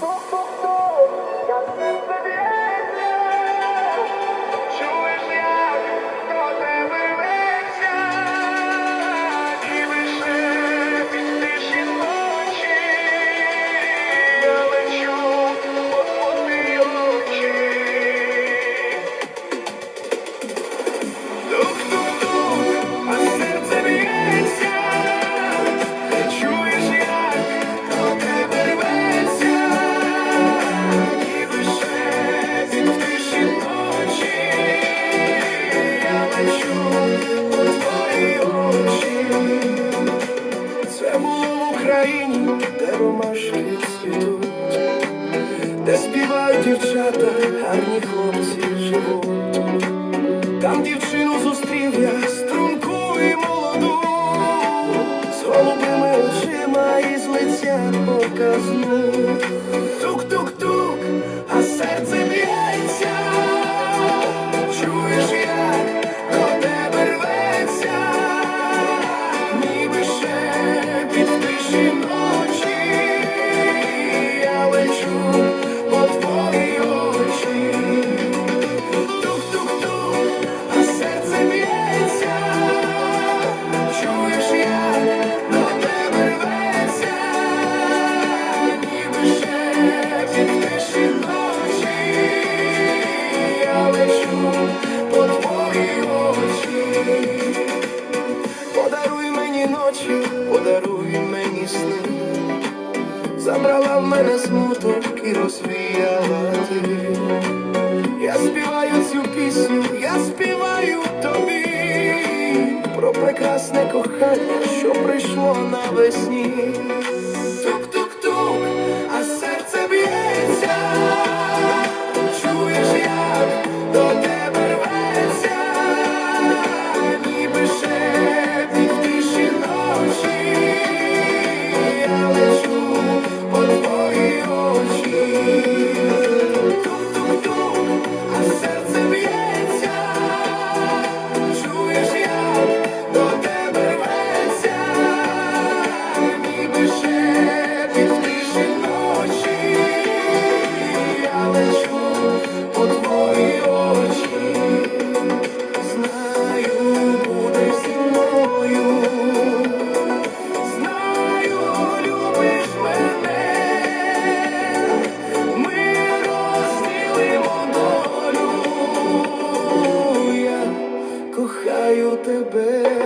Я цвітуть, де співають дівчата, гарні хлопці живуть. Там дівчину зустрів я струнку і молоду, з голубими очима і з лиця показну. Тук-тук-тук, я по твої очі. Подаруй мені ночі, подаруй мені сни, забрала в мене смуток і розвіяла ти. Я співаю цю пісню, я співаю тобі про прекрасне кохання, що прийшло навесні. Eu te beijo.